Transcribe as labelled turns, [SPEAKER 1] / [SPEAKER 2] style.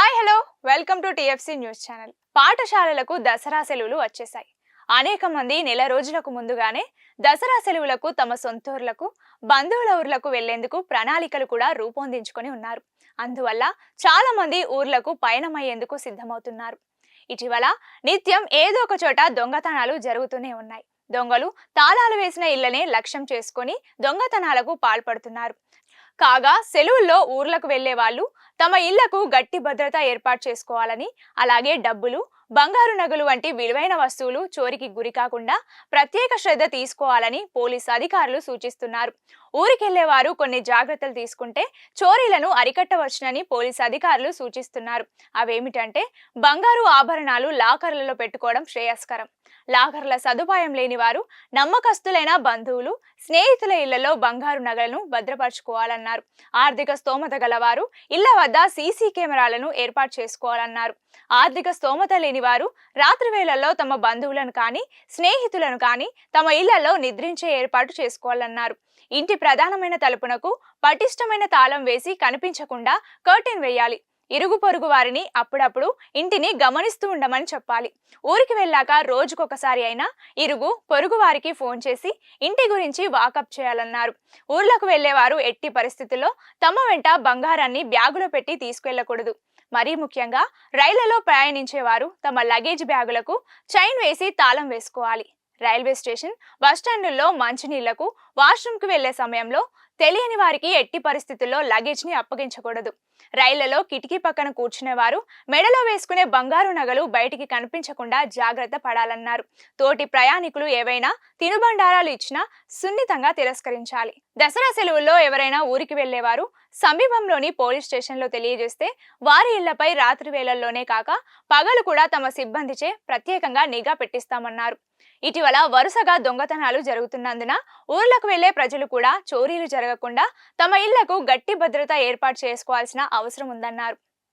[SPEAKER 1] Hi hello welcome to TFC news channel పాఠశాలలకు దసరా సెలవులు వచ్చేసాయి అనేక మంది నెల రోజులకు ముందుగానే దసరా సెలవులకు తమ సొంతూర్లకు బంధువుల ఊర్లకు వెళ్ళేందుకు ప్రణాళికలు కూడా రూపొందించుకొని ఉన్నారు. అందువల్ల చాలా మంది ఊర్లకు పయనమయ్యేందుకు సిద్ధమవుతున్నారు. ఇటీవల నిత్యం ఏదో ఒక చోట దొంగతనాలు జరుగుతూనే ఉన్నాయి. దొంగలు తాళాలు వేసిన ఇళ్ళనే లక్ష్యం చేసుకొని దొంగతనాలకు పాల్పడుతున్నారు. కాగా సెలవుల్లో ఊర్లకు వెళ్ళే వాళ్ళు తమ ఇళ్ళకు గట్టి భద్రత ఏర్పాటు చేసుకోవాలని అలాగే డబ్బులు బంగారు నగలు వంటి విలువైన వస్తువులు చోరికి గురి కాకుండా ప్రత్యేక శ్రద్ధ తీసుకోవాలని పోలీసు అధికారులు సూచిస్తున్నారు. ఊరికెళ్ళేవారు కొన్ని జాగ్రత్తలు తీసుకుంటే చోరీలను అరికట్టవచ్చునని పోలీసు అధికారులు సూచిస్తున్నారు. అవేమిటంటే బంగారు ఆభరణాలు లాకర్లలో పెట్టుకోవడం శ్రేయస్కరం. లాకర్ల సదుపాయం లేని వారు నమ్మకస్తులైన బంధువులు స్నేహితుల ఇళ్ళలో బంగారు నగలను భద్రపరచుకోవాలన్నారు. ఆర్థిక స్తోమత గలవారు ఇళ్ళ వద్ద సీసీ కెమెరాలను ఏర్పాటు చేసుకోవాలన్నారు. ఆర్థిక స్తోమత లేని వారు రాత్రి వేళల్లో తమ బంధువులను కానీ స్నేహితులను కానీ తమ ఇళ్ళలో నిద్రించే ఏర్పాటు చేసుకోవాలన్నారు. ఇంటి ప్రధానమైన తలుపునకు పటిష్టమైన తాళం వేసి కనిపించకుండా కర్టెన్ వేయాలి. ఇరుగు పొరుగు వారిని అప్పుడప్పుడు ఇంటిని గమనిస్తూ ఉండమని చెప్పాలి. ఊరికి వెళ్ళాక రోజుకొకసారి అయినా ఇరుగు పొరుగు వారికి ఫోన్ చేసి ఇంటి గురించి వాకప్ చేయాలన్నారు. ఊర్లకు వెళ్ళేవారు ఎట్టి పరిస్థితుల్లో తమ వెంట బంగారాన్ని బ్యాగులో పెట్టి తీసుకెళ్ళకూడదు మరీ ముఖ్యంగా రైళ్ళలో ప్రయాణించేవారు తమ లగేజ్ బ్యాగులకు చైన్ వేసి తాళం వేసుకోవాలి. రైల్వే స్టేషన్ బస్టాండుల్లో మంచినీళ్ళకు వాష్రూమ్కి వెళ్ళే సమయంలో తెలియని వారికి ఎట్టి పరిస్థితుల్లో లగేజ్ని అప్పగించకూడదు. రైళ్ళలో కిటికీ పక్కన కూర్చునేవారు మెడలో వేసుకునే బంగారు నగలు బయటికి కనిపించకుండా జాగ్రత్త పడాలన్నారు. తోటి ప్రయాణికులు ఏవైనా తినుబండారాలు ఇచ్చినా సున్నితంగా తిరస్కరించాలి. దసరా సెలవుల్లో ఎవరైనా ఊరికి వెళ్ళేవారు సమీపంలోని పోలీస్ స్టేషన్లో తెలియజేస్తే వారి ఇళ్ళపై రాత్రి వేళల్లోనే కాక పగలు కూడా తమ సిబ్బందిచే ప్రత్యేకంగా నిఘా పెట్టిస్తామన్నారు. ఇటీవల వరుసగా దొంగతనాలు జరుగుతున్నందున ఊర్లకు వెళ్ళే ప్రజలు కూడా చోరీలు జరగకుండా తమ ఇళ్ళకు గట్టి భద్రత ఏర్పాటు చేసుకోవాల్సిన అవసరం ఉందన్నారు.